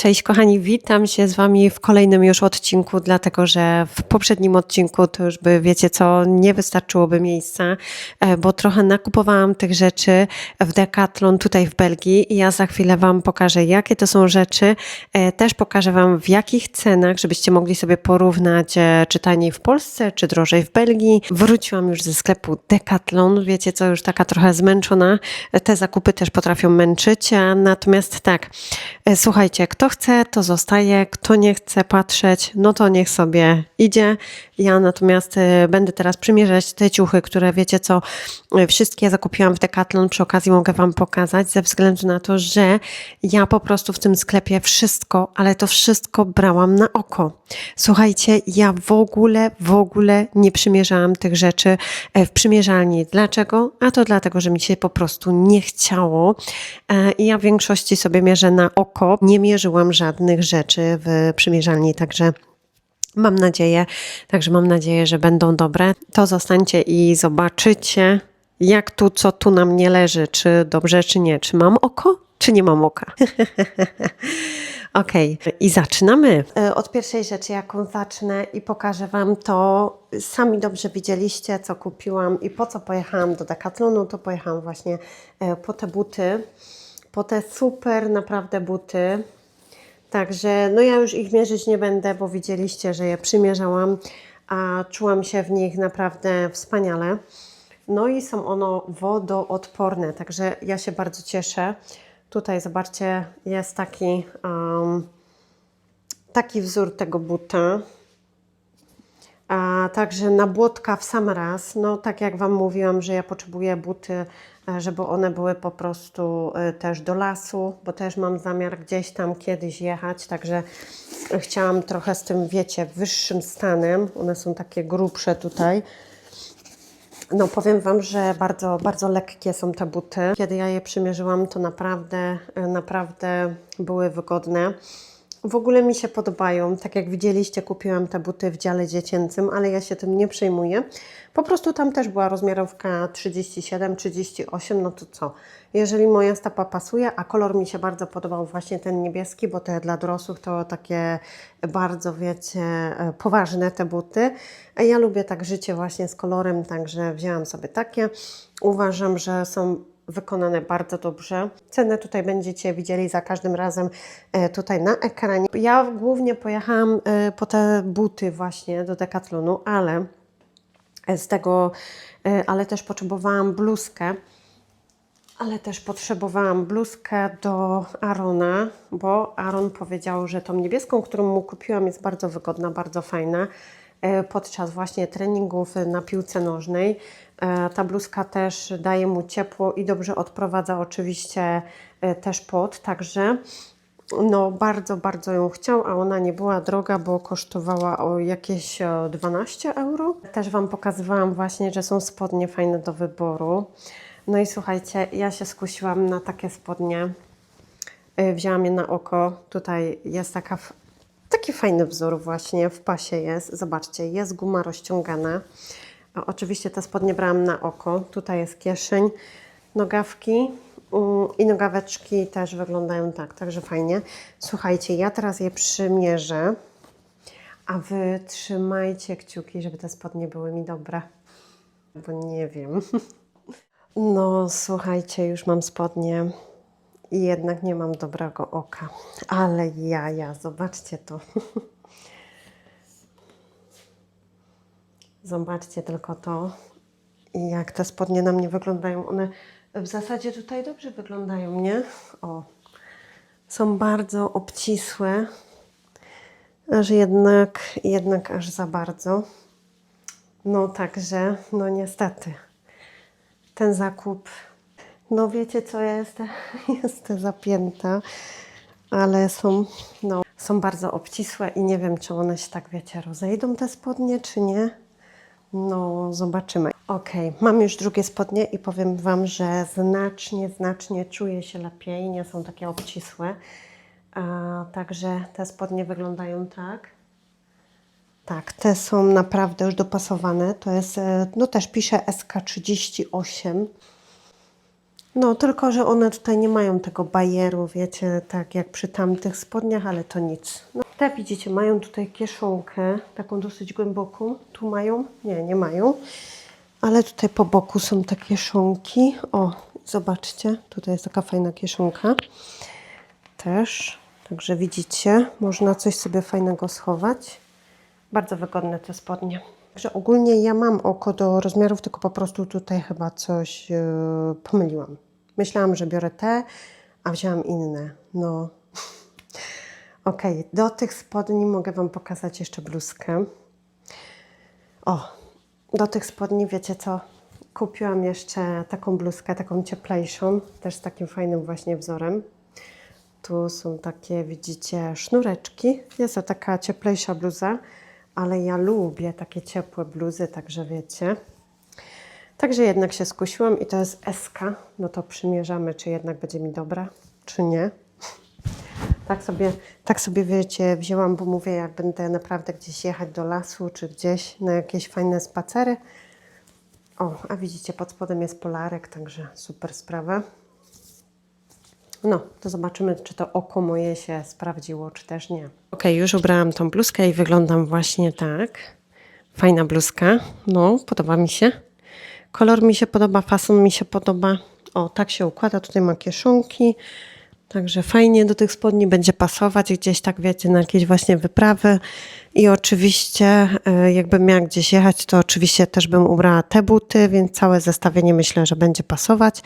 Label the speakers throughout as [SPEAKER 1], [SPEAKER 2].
[SPEAKER 1] Cześć kochani, witam się z Wami w kolejnym już odcinku, dlatego że w poprzednim odcinku to już by wiecie co, nie wystarczyłoby miejsca, e, bo trochę nakupowałam tych rzeczy w Decathlon tutaj w Belgii i ja za chwilę Wam pokażę jakie to są rzeczy, E, też pokażę Wam w jakich cenach, żebyście mogli sobie porównać e, czy taniej w Polsce, czy drożej w Belgii. Wróciłam już ze sklepu Decathlon, wiecie co, już taka trochę zmęczona, te zakupy też potrafią męczyć, natomiast tak, słuchajcie, kto chce, to zostaje, kto nie chce patrzeć, no to niech sobie idzie. Ja natomiast e, będę teraz przymierzać te ciuchy, które wiecie co, e, wszystkie zakupiłam w Decathlon, przy okazji mogę Wam pokazać, ze względu na to, że ja po prostu w tym sklepie wszystko, ale to wszystko brałam na oko. Słuchajcie, ja w ogóle, w ogóle nie przymierzałam tych rzeczy e, w przymierzalni. Dlaczego? A to dlatego, że mi się po prostu nie chciało E, i ja w większości sobie mierzę na oko. Nie mierzyłam żadnych rzeczy w przymierzalni, także Mam nadzieję, także mam nadzieję, że będą dobre. To zostańcie i zobaczycie, jak tu, co tu nam nie leży, czy dobrze, czy nie. Czy mam oko, czy nie mam oka. Okej, i zaczynamy. E, Od pierwszej rzeczy, jaką zacznę i pokażę Wam to, sami dobrze widzieliście, co kupiłam i po co pojechałam do Decathlonu, to pojechałam właśnie e, po te buty, po te super naprawdę buty. Także no ja już ich mierzyć nie będę, bo widzieliście, że je przymierzałam, a czułam się w nich naprawdę wspaniale. No i są ono wodoodporne, także ja się bardzo cieszę. Tutaj zobaczcie, jest taki, um, taki wzór tego buta. A także na błotka w sam raz. No tak jak Wam mówiłam, że ja potrzebuję buty, e, żeby one były po prostu e, też do lasu, bo też mam zamiar gdzieś tam kiedyś jechać, także chciałam trochę z tym, wiecie, wyższym stanem. One są takie grubsze tutaj. No powiem Wam, że bardzo, bardzo lekkie są te buty. Kiedy ja je przymierzyłam, to naprawdę, e, naprawdę były wygodne. W ogóle mi się podobają. Tak jak widzieliście, kupiłam te buty w dziale dziecięcym, ale ja się tym nie przejmuję. Po prostu tam też była rozmiarówka 37, 38, no to co? Jeżeli moja stopa pasuje, a kolor mi się bardzo podobał właśnie ten niebieski, bo te dla dorosłych to takie bardzo, wiecie, e, poważne te buty. A ja lubię tak życie właśnie z kolorem, także wzięłam sobie takie. Uważam, że są wykonane bardzo dobrze. Cenę tutaj będziecie widzieli za każdym razem e, tutaj na ekranie. Ja głównie pojechałam e, po te buty właśnie do Decathlonu, ale z tego, e, ale też potrzebowałam bluzkę. Ale też potrzebowałam bluzkę do Arona, bo Aaron powiedział, że tą niebieską, którą mu kupiłam, jest bardzo wygodna, bardzo fajna e, podczas właśnie treningów na piłce nożnej. E, Ta bluzka też daje mu ciepło i dobrze odprowadza oczywiście e, też pot, także no bardzo, bardzo ją chciał, a ona nie była droga, bo kosztowała o jakieś e, 12 euro. Też Wam pokazywałam właśnie, że są spodnie fajne do wyboru. No i słuchajcie, ja się skusiłam na takie spodnie. Wzięłam je na oko. Tutaj jest taka, taki fajny wzór właśnie, w pasie jest. Zobaczcie, jest guma rozciągana. Oczywiście te spodnie brałam na oko. Tutaj jest kieszeń, nogawki mm, i nogaweczki też wyglądają tak, także fajnie. Słuchajcie, ja teraz je przymierzę, a Wy trzymajcie kciuki, żeby te spodnie były mi dobre, bo nie wiem. No, słuchajcie, już mam spodnie i jednak nie mam dobrego oka. Ale ja, ja, zobaczcie to. Zobaczcie tylko to. Jak te spodnie na mnie wyglądają. One w zasadzie tutaj dobrze wyglądają, nie? O. Są bardzo obcisłe. Aż jednak, jednak aż za bardzo. No także, no niestety ten zakup. No wiecie co, ja jestem, jestem zapięta, ale są, no, są bardzo obcisłe i nie wiem, czy one się tak, wiecie, rozejdą te spodnie, czy nie. No, zobaczymy. Ok, mam już drugie spodnie i powiem Wam, że znacznie, znacznie czuję się lepiej, nie są takie obcisłe. A, także te spodnie wyglądają tak. Tak, te są naprawdę już dopasowane. To jest, e, no też pisze SK38. No, tylko że one tutaj nie mają tego bajeru, wiecie, tak jak przy tamtych spodniach, ale to nic. No, te widzicie, mają tutaj kieszonkę, taką dosyć głęboką. Tu mają? Nie, nie mają. Ale tutaj po boku są te kieszonki. O, zobaczcie, tutaj jest taka fajna kieszonka. Też. Także widzicie, można coś sobie fajnego schować. Bardzo wygodne te spodnie. Także ogólnie ja mam oko do rozmiarów, tylko po prostu tutaj chyba coś e, pomyliłam. Myślałam, że biorę te, a wzięłam inne. No. Okej, do tych spodni mogę Wam pokazać jeszcze bluzkę. O, do tych spodni wiecie co? Kupiłam jeszcze taką bluzkę, taką cieplejszą, też z takim fajnym właśnie wzorem. Tu są takie, widzicie, sznureczki. Jest to taka cieplejsza bluza, ale ja lubię takie ciepłe bluzy, także wiecie. Także jednak się skusiłam i to jest SK. No to przymierzamy, czy jednak będzie mi dobra, czy nie. Tak sobie, tak sobie wiecie, wzięłam, bo mówię, jak będę naprawdę gdzieś jechać do lasu, czy gdzieś na jakieś fajne spacery. O, a widzicie, pod spodem jest polarek, także super sprawa. No, to zobaczymy, czy to oko moje się sprawdziło, czy też nie. Ok, już ubrałam tą bluzkę i wyglądam właśnie tak. Fajna bluzka. No, podoba mi się. Kolor mi się podoba, fason mi się podoba. O, tak się układa. Tutaj ma kieszonki. Także fajnie do tych spodni będzie pasować gdzieś tak, wiecie, na jakieś właśnie wyprawy. I oczywiście, e, jakbym miała gdzieś jechać, to oczywiście też bym ubrała te buty, więc całe zestawienie myślę, że będzie pasować.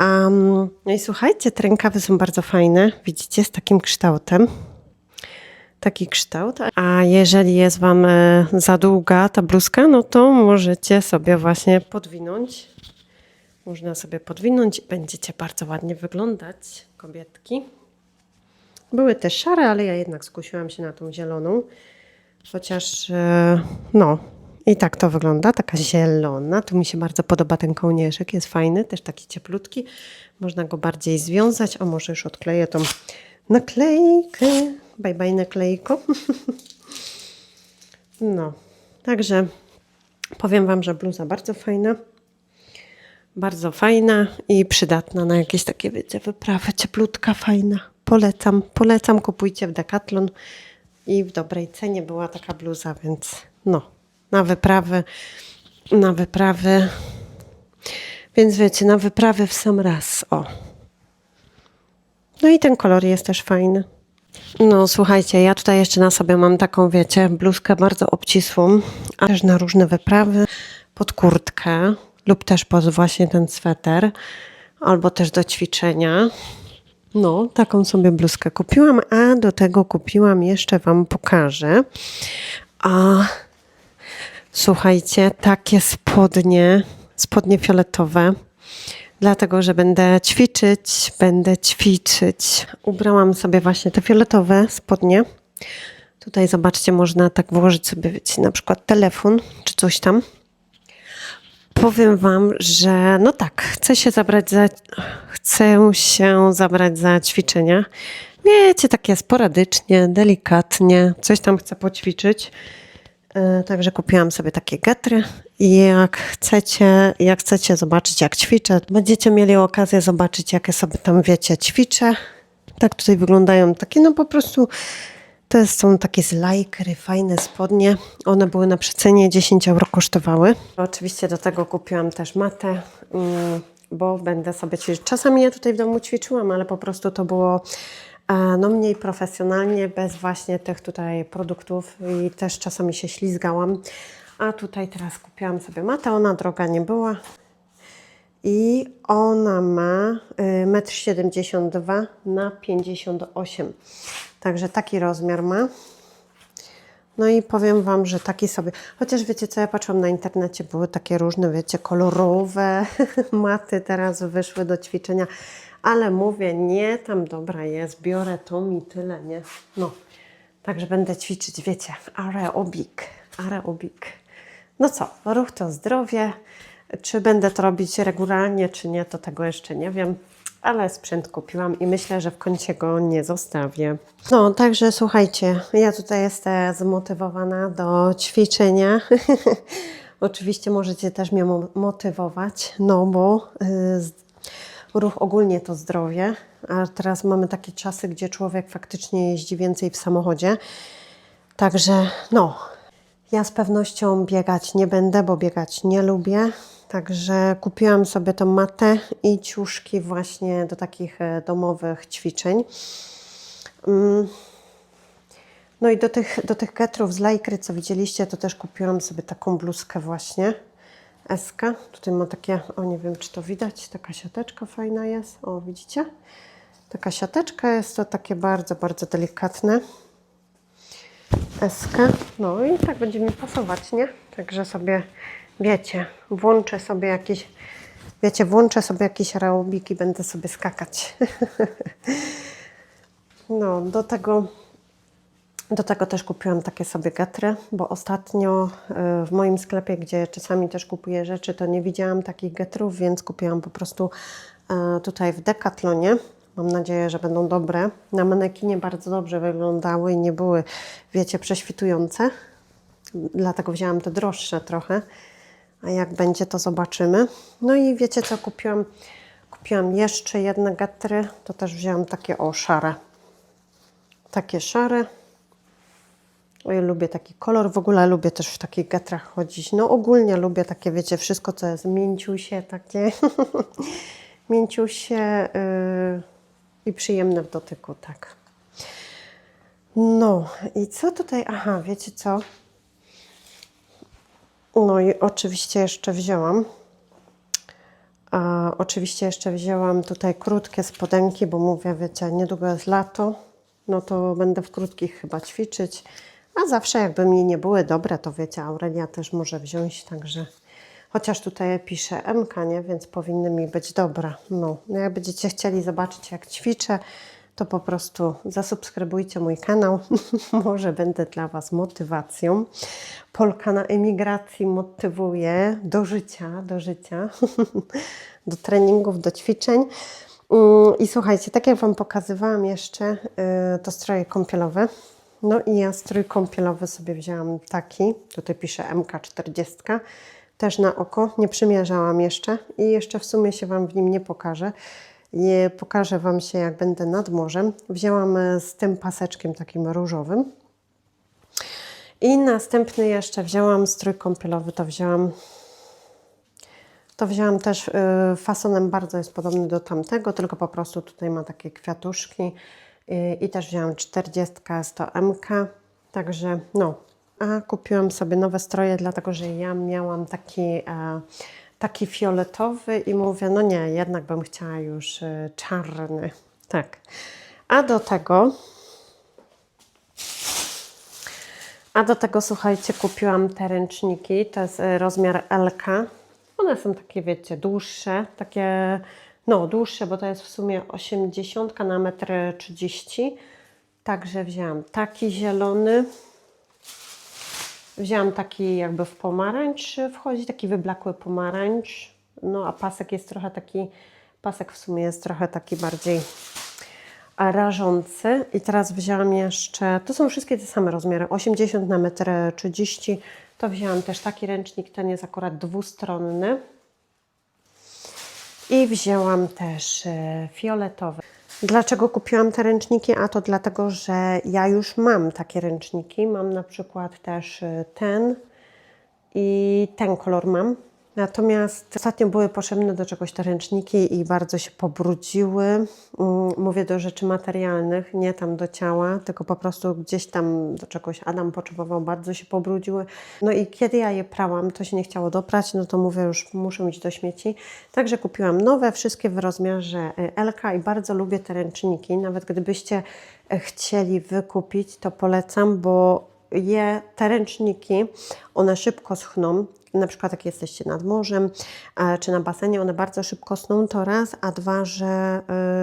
[SPEAKER 1] Um, no i słuchajcie, te rękawy są bardzo fajne. Widzicie, z takim kształtem. Taki kształt. A jeżeli jest Wam e, za długa ta bluzka, no to możecie sobie właśnie podwinąć. Można sobie podwinąć będziecie bardzo ładnie wyglądać, kobietki. Były też szare, ale ja jednak skusiłam się na tą zieloną. Chociaż, e, no, i tak to wygląda, taka zielona. Tu mi się bardzo podoba ten kołnierzyk, jest fajny, też taki cieplutki. Można go bardziej związać. O, może już odkleję tą naklejkę. Bye bye naklejko. No, także powiem Wam, że bluza bardzo fajna. Bardzo fajna i przydatna na jakieś takie, wiecie, wyprawy. Cieplutka, fajna. Polecam, polecam, kupujcie w Decathlon. I w dobrej cenie była taka bluza, więc no, na wyprawy, na wyprawy. Więc wiecie, na wyprawy w sam raz, o. No i ten kolor jest też fajny. No słuchajcie, ja tutaj jeszcze na sobie mam taką, wiecie, bluzkę bardzo obcisłą, a też na różne wyprawy, pod kurtkę lub też pod właśnie ten sweter, albo też do ćwiczenia. No, taką sobie bluzkę kupiłam, a do tego kupiłam, jeszcze Wam pokażę. A słuchajcie, takie spodnie, spodnie fioletowe, dlatego że będę ćwiczyć, będę ćwiczyć. Ubrałam sobie właśnie te fioletowe spodnie. Tutaj zobaczcie, można tak włożyć sobie, wiecie, na przykład telefon czy coś tam. Powiem Wam, że no tak, chcę się zabrać za, chcę się zabrać za ćwiczenia. Wiecie, takie sporadycznie, delikatnie, coś tam chcę poćwiczyć. E, Także kupiłam sobie takie getry i jak chcecie, jak chcecie zobaczyć jak ćwiczę, będziecie mieli okazję zobaczyć jakie sobie tam wiecie ćwiczę. Tak tutaj wyglądają takie no po prostu to są takie z fajne spodnie. One były na przecenie 10 euro kosztowały. Oczywiście do tego kupiłam też matę, mm, bo będę sobie ćwiczyć. Czasami ja tutaj w domu ćwiczyłam, ale po prostu to było no mniej profesjonalnie, bez właśnie tych tutaj produktów i też czasami się ślizgałam. A tutaj teraz kupiłam sobie matę, ona droga nie była. I ona ma y, 1,72 m na 58 Także taki rozmiar ma. No i powiem Wam, że taki sobie, chociaż wiecie co, ja patrzyłam na internecie, były takie różne, wiecie, kolorowe maty teraz wyszły do ćwiczenia, ale mówię, nie, tam dobra jest, biorę to mi tyle, nie? No, także będę ćwiczyć, wiecie, aerobik, aerobik. No co, ruch to zdrowie, czy będę to robić regularnie, czy nie, to tego jeszcze nie wiem ale sprzęt kupiłam i myślę, że w kącie go nie zostawię. No, także słuchajcie, ja tutaj jestem zmotywowana do ćwiczenia. Oczywiście możecie też mnie mo- motywować, no bo y, ruch ogólnie to zdrowie, a teraz mamy takie czasy, gdzie człowiek faktycznie jeździ więcej w samochodzie. Także no, ja z pewnością biegać nie będę, bo biegać nie lubię. Także kupiłam sobie tą matę i ciuszki właśnie do takich e, domowych ćwiczeń. Mm. No i do tych, do tych getrów z lajkry, co widzieliście, to też kupiłam sobie taką bluzkę właśnie. SK. Tutaj ma takie, o nie wiem czy to widać, taka siateczka fajna jest. O, widzicie? Taka siateczka jest to takie bardzo, bardzo delikatne. SK. No i tak będzie mi pasować, nie? Także sobie, wiecie, włączę sobie jakieś, wiecie, włączę sobie jakieś aerobiki, będę sobie skakać. no, do tego do tego też kupiłam takie sobie getry, bo ostatnio y, w moim sklepie, gdzie czasami też kupuję rzeczy, to nie widziałam takich getrów, więc kupiłam po prostu e, tutaj w Decathlonie. Mam nadzieję, że będą dobre. Na manekinie bardzo dobrze wyglądały i nie były, wiecie, prześwitujące. Dlatego wzięłam te droższe trochę. A jak będzie, to zobaczymy. No i wiecie co kupiłam? Kupiłam jeszcze jedne getry. To też wzięłam takie o szare. Takie szare. O, ja lubię taki kolor, w ogóle lubię też w takich getrach chodzić. No ogólnie lubię takie, wiecie, wszystko co jest mięciusie, takie mięciusie yy, i przyjemne w dotyku, tak. No i co tutaj, aha, wiecie co? No i oczywiście jeszcze wzięłam, a, oczywiście jeszcze wzięłam tutaj krótkie spodenki, bo mówię, wiecie, niedługo jest lato, no to będę w krótkich chyba ćwiczyć. A zawsze jakby mi nie były dobre, to wiecie, Aurelia też może wziąć, także chociaż tutaj pisze MK, nie? więc powinny mi być dobra. No, no jak będziecie chcieli zobaczyć jak ćwiczę, to po prostu zasubskrybujcie mój kanał. może będę dla Was motywacją. Polka na emigracji motywuje do życia, do życia, do treningów, do ćwiczeń. Mm, I słuchajcie, tak jak Wam pokazywałam jeszcze, y, to stroje kąpielowe. No i ja strój kąpielowy sobie wzięłam taki, tutaj pisze MK40, też na oko, nie przymierzałam jeszcze i jeszcze w sumie się Wam w nim nie pokażę. Je, pokażę Wam się jak będę nad morzem. Wzięłam e, z tym paseczkiem takim różowym. I następny jeszcze wzięłam strój kąpielowy, to wzięłam to wzięłam też y, fasonem bardzo jest podobny do tamtego, tylko po prostu tutaj ma takie kwiatuszki i też wzięłam 40 100 MK, także no, a kupiłam sobie nowe stroje, dlatego że ja miałam taki, e, taki fioletowy i mówię, no nie, jednak bym chciała już e, czarny, tak. A do tego, a do tego słuchajcie, kupiłam te ręczniki, to jest e, rozmiar LK. One są takie, wiecie, dłuższe, takie no, dłuższe, bo to jest w sumie 80 na metr 30. Także wzięłam taki zielony. Wzięłam taki jakby w pomarańcz wchodzi, taki wyblakły pomarańcz. No, a pasek jest trochę taki, pasek w sumie jest trochę taki bardziej rażący. I teraz wzięłam jeszcze, to są wszystkie te same rozmiary, 80 na metr 30. To wzięłam też taki ręcznik, ten jest akurat dwustronny. I wzięłam też e, fioletowe. Dlaczego kupiłam te ręczniki? A to dlatego, że ja już mam takie ręczniki. Mam na przykład też e, ten i ten kolor mam. Natomiast ostatnio były potrzebne do czegoś te ręczniki i bardzo się pobrudziły. Mm, mówię do rzeczy materialnych, nie tam do ciała, tylko po prostu gdzieś tam do czegoś Adam potrzebował, bardzo się pobrudziły. No i kiedy ja je prałam, to się nie chciało doprać, no to mówię już muszę iść do śmieci. Także kupiłam nowe, wszystkie w rozmiarze e, LK i bardzo lubię te ręczniki. Nawet gdybyście e, chcieli wykupić, to polecam, bo je, te ręczniki, one szybko schną, na przykład jak jesteście nad morzem czy na basenie, one bardzo szybko sną, to raz, a dwa, że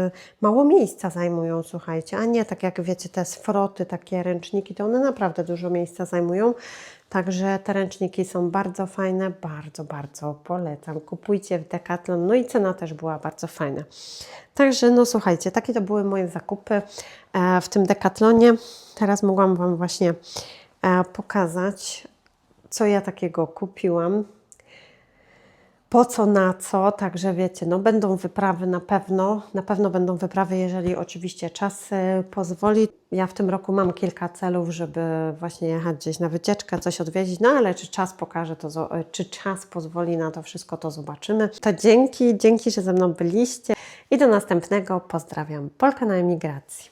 [SPEAKER 1] y, mało miejsca zajmują, słuchajcie, a nie tak jak wiecie, te sfroty, takie ręczniki, to one naprawdę dużo miejsca zajmują. Także te ręczniki są bardzo fajne, bardzo, bardzo polecam. Kupujcie w Decathlon, no i cena też była bardzo fajna. Także no słuchajcie, takie to były moje zakupy e, w tym Decathlonie. Teraz mogłam Wam właśnie e, pokazać co ja takiego kupiłam. po co, na co, także wiecie, no będą wyprawy na pewno, na pewno będą wyprawy, jeżeli oczywiście czas e, pozwoli. Ja w tym roku mam kilka celów, żeby właśnie jechać gdzieś na wycieczkę, coś odwiedzić, no ale czy czas pokaże to, e, czy czas pozwoli na to wszystko, to zobaczymy. To dzięki, dzięki, że ze mną byliście i do następnego. Pozdrawiam. Polka na emigracji.